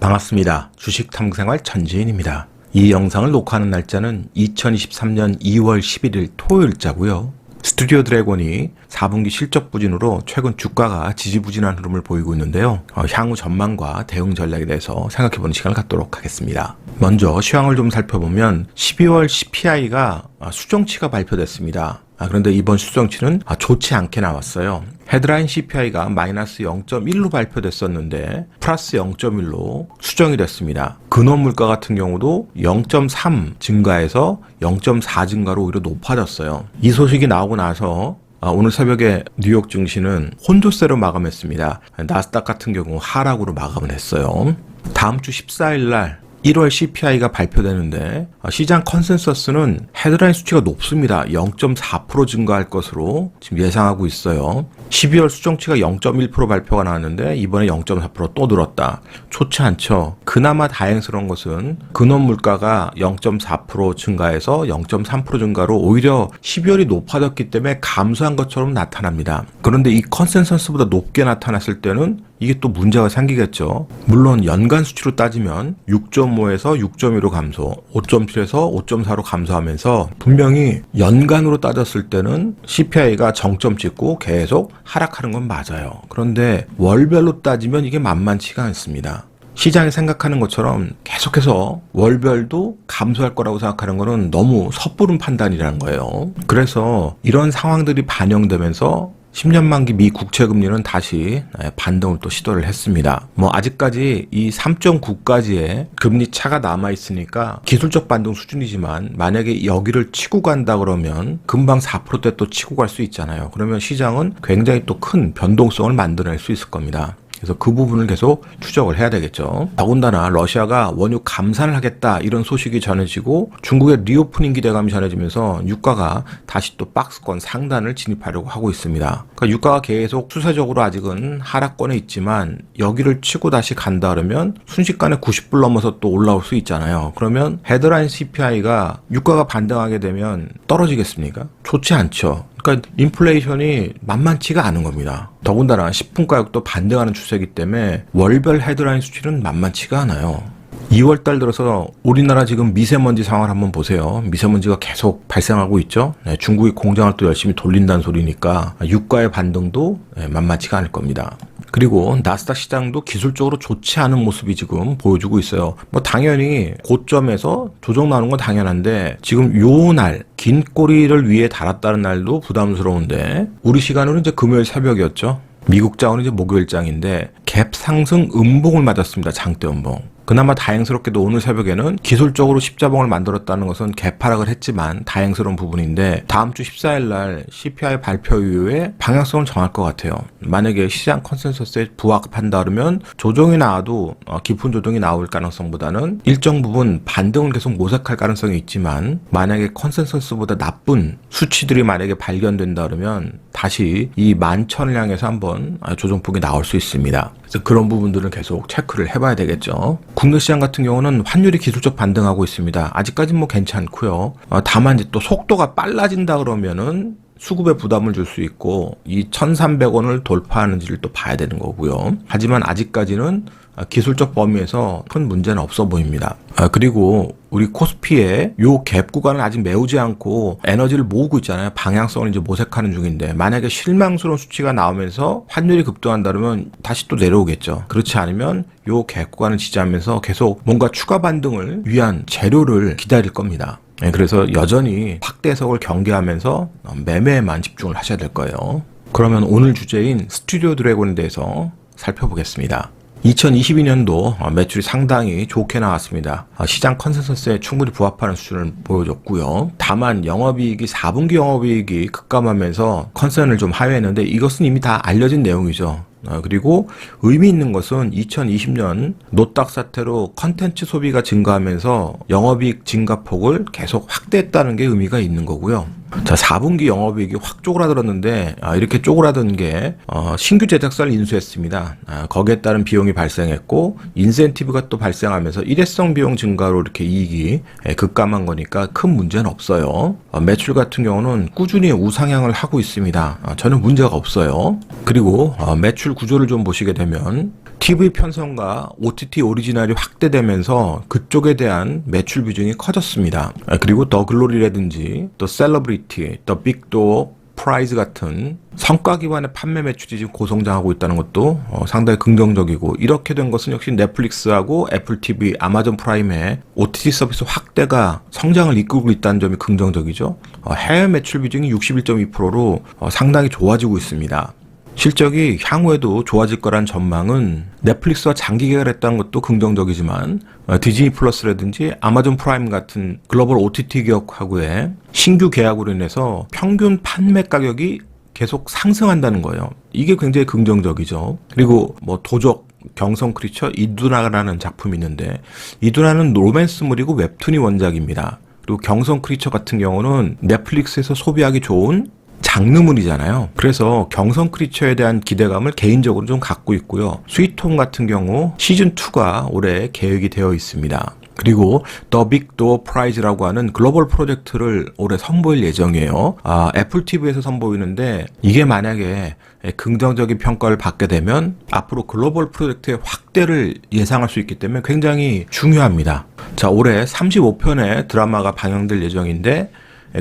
반갑습니다. 주식 탐구생활 전지인입니다. 이 영상을 녹화하는 날짜는 2023년 2월 11일 토요일자고요. 스튜디오 드래곤이 4분기 실적 부진으로 최근 주가가 지지부진한 흐름을 보이고 있는데요. 어, 향후 전망과 대응 전략에 대해서 생각해보는 시간을 갖도록 하겠습니다. 먼저 시황을 좀 살펴보면 12월 CPI가 수정치가 발표됐습니다. 아, 그런데 이번 수정치는 아, 좋지 않게 나왔어요. 헤드라인 CPI가 마이너스 0.1로 발표됐었는데 플러스 0.1로 수정이 됐습니다. 근원 물가 같은 경우도 0.3 증가해서 0.4 증가로 오히려 높아졌어요. 이 소식이 나오고 나서 아, 오늘 새벽에 뉴욕 증시는 혼조세로 마감했습니다. 나스닥 같은 경우 하락으로 마감을 했어요. 다음 주 14일 날 1월 CPI가 발표되는데 아, 시장 컨센서스는 헤드라인 수치가 높습니다. 0.4% 증가할 것으로 지금 예상하고 있어요. 12월 수정치가 0.1% 발표가 나왔는데 이번에 0.4%또 늘었다. 좋지 않죠. 그나마 다행스러운 것은 근원 물가가 0.4% 증가해서 0.3% 증가로 오히려 12월이 높아졌기 때문에 감소한 것처럼 나타납니다. 그런데 이 컨센서스보다 높게 나타났을 때는 이게 또 문제가 생기겠죠. 물론 연간 수치로 따지면 6.5에서 6.2로 감소, 5.7에서 5.4로 감소하면서 분명히 연간으로 따졌을 때는 CPI가 정점 찍고 계속 하락하는 건 맞아요. 그런데 월별로 따지면 이게 만만치가 않습니다. 시장이 생각하는 것처럼 계속해서 월별도 감소할 거라고 생각하는 거는 너무 섣부른 판단이라는 거예요. 그래서 이런 상황들이 반영되면서 10년 만기 미 국채 금리는 다시 반등을 또 시도를 했습니다. 뭐 아직까지 이 3.9까지의 금리 차가 남아 있으니까 기술적 반등 수준이지만 만약에 여기를 치고 간다 그러면 금방 4%대 또 치고 갈 수 있잖아요. 그러면 시장은 굉장히 또 큰 변동성을 만들어낼 수 있을 겁니다. 그래서 그 부분을 계속 추적을 해야 되겠죠. 더군다나 러시아가 원유 감산을 하겠다 이런 소식이 전해지고 중국의 리오프닝 기대감이 전해지면서 유가가 다시 또 박스권 상단을 진입하려고 하고 있습니다. 그러니까 유가가 계속 수세적으로 아직은 하락권에 있지만 여기를 치고 다시 간다 그러면 순식간에 90불 넘어서 또 올라올 수 있잖아요. 그러면 헤드라인 CPI가 유가가 반등하게 되면 떨어지겠습니까? 좋지 않죠. 그러니까 인플레이션이 만만치가 않은 겁니다. 더군다나 식품 가격도 반등하는 추세이기 때문에 월별 헤드라인 수치는 만만치가 않아요. 2월 달 들어서 우리나라 지금 미세먼지 상황을 한번 보세요. 미세먼지가 계속 발생하고 있죠. 네, 중국이 공장을 또 열심히 돌린다는 소리니까 유가의 반등도 네, 만만치가 않을 겁니다. 그리고 나스닥 시장도 기술적으로 좋지 않은 모습이 지금 보여주고 있어요. 뭐 당연히 고점에서 조정 나오는 건 당연한데 지금 요 날 긴 꼬리를 위에 달았다는 날도 부담스러운데 우리 시간으로 이제 금요일 새벽이었죠. 미국 장은 이제 목요일장인데 갭 상승 음봉을 맞았습니다. 장대 음봉. 그나마 다행스럽게도 오늘 새벽에는 기술적으로 십자봉을 만들었다는 것은 개파락을 했지만 다행스러운 부분인데 다음 주 14일 날 CPI 발표 이후에 방향성을 정할 것 같아요. 만약에 시장 컨센서스에 부합한다 그러면 조정이 나와도 어, 깊은 조정이 나올 가능성보다는 일정 부분 반등을 계속 모색할 가능성이 있지만 만약에 컨센서스보다 나쁜 수치들이 만약에 발견된다 그러면 다시 이 만천을 향해서 한번 조정폭이 나올 수 있습니다. 그래서 그런 부분들은 계속 체크를 해봐야 되겠죠. 국내 시장 같은 경우는 환율이 기술적 반등하고 있습니다. 아직까지는 뭐 괜찮고요. 어, 다만 이제 또 속도가 빨라진다 그러면은 수급에 부담을 줄 수 있고 이 1,300원을 돌파하는지를 또 봐야 되는 거고요. 하지만 아직까지는 기술적 범위에서 큰 문제는 없어 보입니다. 아, 그리고 우리 코스피의 요 갭 구간을 아직 메우지 않고 에너지를 모으고 있잖아요. 방향성을 이제 모색하는 중인데 만약에 실망스러운 수치가 나오면서 환율이 급등한다 그러면 다시 또 내려오겠죠. 그렇지 않으면 요 갭 구간을 지지하면서 계속 뭔가 추가 반등을 위한 재료를 기다릴 겁니다. 네, 그래서 여전히 확대 해석을 경계하면서 매매에만 집중을 하셔야 될 거예요. 그러면 오늘 주제인 스튜디오 드래곤에 대해서 살펴보겠습니다. 2022년도 매출이 상당히 좋게 나왔습니다. 시장 컨센서스에 충분히 부합하는 수준을 보여줬고요. 다만 영업이익이 4분기 영업이익이 급감하면서 컨센을 좀 하회했는데 이것은 이미 다 알려진 내용이죠. 어, 그리고 의미 있는 것은 2020년 노딱 사태로 컨텐츠 소비가 증가하면서 영업이익 증가폭을 계속 확대했다는 게 의미가 있는 거고요. 자, 4분기 영업이익이 확 쪼그라들었는데 아, 이렇게 쪼그라든 게 어, 신규 제작사를 인수했습니다. 아, 거기에 따른 비용이 발생했고 인센티브가 또 발생하면서 일회성 비용 증가로 이렇게 이익이 예, 급감한 거니까 큰 문제는 없어요. 어, 매출 같은 경우는 꾸준히 우상향을 하고 있습니다. 어, 저는 문제가 없어요. 그리고 어, 매출 매출 구조를 좀 보시게 되면 TV 편성과 OTT 오리지널이 확대되면서 그쪽에 대한 매출 비중이 커졌습니다. 아, 그리고 더 글로리라든지 또 셀러브리티, 더 빅도 프라이즈 같은 성과 기반의 판매 매출이 지금 고성장하고 있다는 것도 어, 상당히 긍정적이고 이렇게 된 것은 역시 넷플릭스하고 애플 TV, 아마존 프라임의 OTT 서비스 확대가 성장을 이끌고 있다는 점이 긍정적이죠. 어, 해외 매출 비중이 61.2%로 어, 상당히 좋아지고 있습니다. 실적이 향후에도 좋아질 거란 전망은 넷플릭스와 장기 계약했다는 것도 긍정적이지만 어, 디즈니 플러스라든지 아마존 프라임 같은 글로벌 OTT 기업하고의 신규 계약으로 인해서 평균 판매 가격이 계속 상승한다는 거예요. 이게 굉장히 긍정적이죠. 그리고 뭐 도적 경성 크리처 이두나라는 작품이 있는데 이두나는 로맨스물이고 웹툰이 원작입니다. 그리고 경성 크리처 같은 경우는 넷플릭스에서 소비하기 좋은 장르물이잖아요. 그래서 경성 크리처에 대한 기대감을 개인적으로 좀 갖고 있고요. 스위트홈 같은 경우 시즌2가 올해 계획이 되어 있습니다. 그리고 더 빅 도어 프라이즈라고 하는 글로벌 프로젝트를 올해 선보일 예정이에요. 아, 애플 TV에서 선보이는데 이게 만약에 긍정적인 평가를 받게 되면 앞으로 글로벌 프로젝트의 확대를 예상할 수 있기 때문에 굉장히 중요합니다. 자, 올해 35편의 드라마가 방영될 예정인데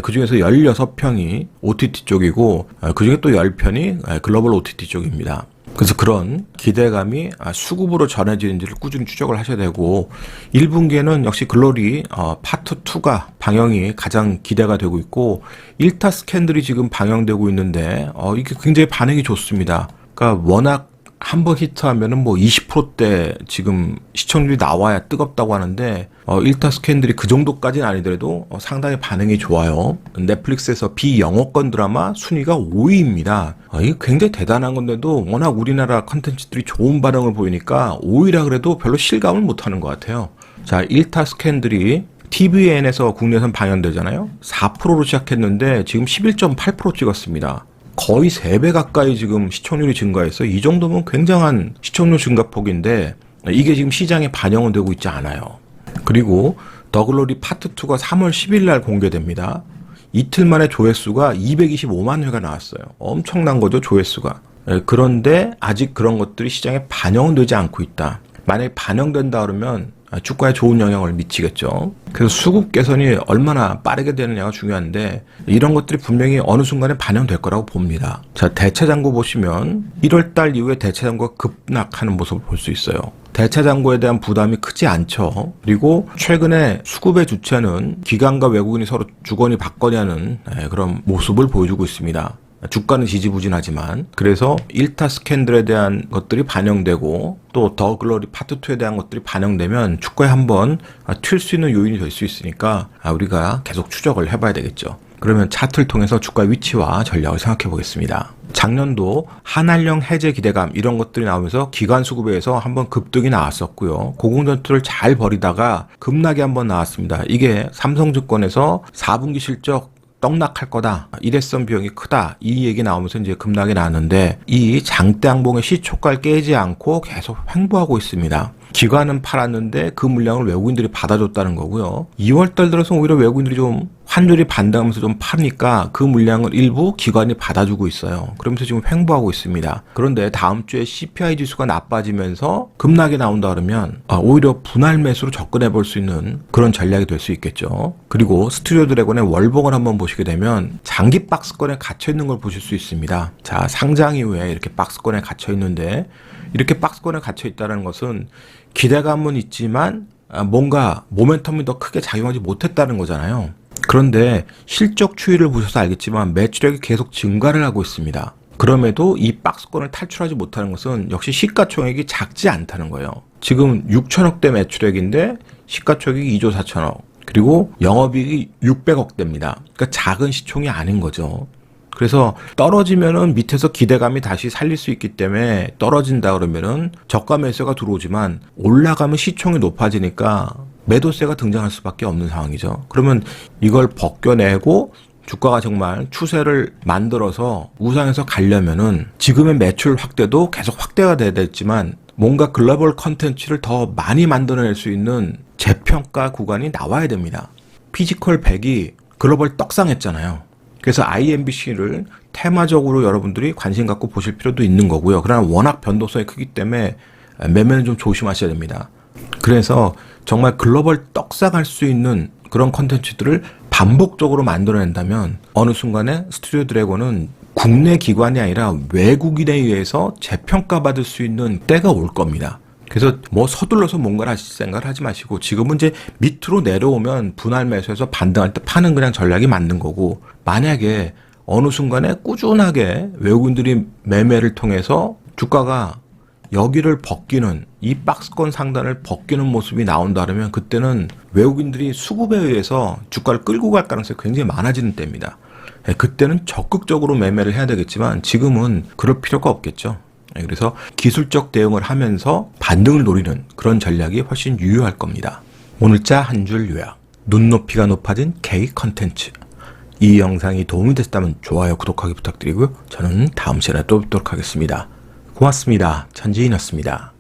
그 중에서 16편이 OTT 쪽이고 그 중에 또 10편이 글로벌 OTT 쪽입니다. 그래서 그런 기대감이 아, 수급으로 전해지는지를 꾸준히 추적을 하셔야 되고 1분기에는 역시 글로리 어, 파트 2가 방영이 가장 기대가 되고 있고 1타 스캔들이 지금 방영되고 있는데 어, 이게 굉장히 반응이 좋습니다. 그러니까 워낙 한 번 히트하면은 뭐 20%대 지금 시청률이 나와야 뜨겁다고 하는데 어 1타 스캔들이 그 정도까지는 아니더라도 어, 상당히 반응이 좋아요. 넷플릭스에서 비영어권 드라마 순위가 5위입니다. 어, 이게 굉장히 대단한 건데도 워낙 우리나라 컨텐츠들이 좋은 반응을 보이니까 5위라 그래도 별로 실감을 못 하는 것 같아요. 자, 1타 스캔들이 TVN에서 국내선 방영되잖아요. 4%로 시작했는데 지금 11.8% 찍었습니다. 거의 3배 가까이 지금 시청률이 증가해서 이 정도면 굉장한 시청률 증가폭인데 이게 지금 시장에 반영은 되고 있지 않아요. 그리고 더글로리 파트 2가 3월 10일 날 공개됩니다. 이틀 만에 조회수가 225만 회가 나왔어요. 엄청난 거죠, 조회수가. 예, 그런데 아직 그런 것들이 시장에 반영은 되지 않고 있다. 만약에 반영된다 그러면 주가에 좋은 영향을 미치겠죠. 그래서 수급 개선이 얼마나 빠르게 되느냐가 중요한데 이런 것들이 분명히 어느 순간에 반영될 거라고 봅니다. 자, 대체장고 보시면 1월 달 이후에 대체장고가 급락하는 모습을 볼 수 있어요. 대차장고에 대한 부담이 크지 않죠. 그리고 최근에 수급의 주체는 기관과 외국인이 서로 주거니 받거니 하는 예, 그런 모습을 보여주고 있습니다. 주가는 지지부진하지만 그래서 1타 스캔들에 대한 것들이 반영되고 또 더 글로리 파트 2에 대한 것들이 반영되면 주가에 한번 튈 수 있는 요인이 될 수 있으니까 아, 우리가 계속 추적을 해봐야 되겠죠. 그러면 차트를 통해서 주가 위치와 전략을 생각해 보겠습니다. 작년도 한한령 해제 기대감 이런 것들이 나오면서 기관 수급에서 한번 급등이 나왔었고요. 고공전투를 잘 벌이다가 급락이 한번 나왔습니다. 이게 삼성증권에서 4분기 실적 떡락할 거다. 일회성 비용이 크다. 이 얘기 나오면서 이제 급락이 나왔는데 이 장대항봉의 시초가를 깨지 않고 계속 횡보하고 있습니다. 기관은 팔았는데 그 물량을 외국인들이 받아줬다는 거고요. 2월 달 들어서 오히려 외국인들이 좀 환율이 반등하면서 좀 파니까 그 물량을 일부 기관이 받아주고 있어요. 그러면서 지금 횡보하고 있습니다. 그런데 다음 주에 CPI 지수가 나빠지면서 급락이 나온다 그러면 아, 오히려 분할 매수로 접근해 볼 수 있는 그런 전략이 될 수 있겠죠. 그리고 스튜디오 드래곤의 월봉을 한번 보시게 되면 장기 박스권에 갇혀 있는 걸 보실 수 있습니다. 자, 상장 이후에 이렇게 박스권에 갇혀 있는데 이렇게 박스권에 갇혀 있다는 것은 기대감은 있지만 아, 뭔가 모멘텀이 더 크게 작용하지 못했다는 거잖아요. 그런데 실적 추이를 보셔서 알겠지만 매출액이 계속 증가를 하고 있습니다. 그럼에도 이 박스권을 탈출하지 못하는 것은 역시 시가총액이 작지 않다는 거예요. 지금 6천억대 매출액인데 시가총액이 2조 4천억. 그리고 영업이익이 600억대입니다. 그러니까 작은 시총이 아닌 거죠. 그래서 떨어지면은 밑에서 기대감이 다시 살릴 수 있기 때문에 떨어진다 그러면은 저가 매수가 들어오지만 올라가면 시총이 높아지니까 매도세가 등장할 수밖에 없는 상황이죠. 그러면 이걸 벗겨내고 주가가 정말 추세를 만들어서 우상에서 가려면은 지금의 매출 확대도 계속 확대가 돼야 되지만 뭔가 글로벌 컨텐츠를 더 많이 만들어낼 수 있는 재평가 구간이 나와야 됩니다. 피지컬 100이 글로벌 떡상했잖아요. 그래서 IMBC를 테마적으로 여러분들이 관심 갖고 보실 필요도 있는 거고요. 그러나 워낙 변동성이 크기 때문에 매매는 좀 조심하셔야 됩니다. 그래서 정말 글로벌 떡상할 수 있는 그런 컨텐츠들을 반복적으로 만들어낸다면 어느 순간에 스튜디오 드래곤은 국내 기관이 아니라 외국인에 의해서 재평가받을 수 있는 때가 올 겁니다. 그래서 뭐 서둘러서 뭔가를 하실 생각을 하지 마시고 지금은 이제 밑으로 내려오면 분할 매수해서 반등할 때 파는 그냥 전략이 맞는 거고 만약에 어느 순간에 꾸준하게 외국인들이 매매를 통해서 주가가 여기를 벗기는 이 박스권 상단을 벗기는 모습이 나온다 그러면 그때는 외국인들이 수급에 의해서 주가를 끌고 갈 가능성이 굉장히 많아지는 때입니다. 예, 그때는 적극적으로 매매를 해야 되겠지만 지금은 그럴 필요가 없겠죠. 예, 그래서 기술적 대응을 하면서 반등을 노리는 그런 전략이 훨씬 유효할 겁니다. 오늘자 한 줄 요약. 눈높이가 높아진 K 컨텐츠. 이 영상이 도움이 됐다면 좋아요, 구독하기 부탁드리고요. 저는 다음 시간에 또 뵙도록 하겠습니다. 고맙습니다. 천지인이었습니다.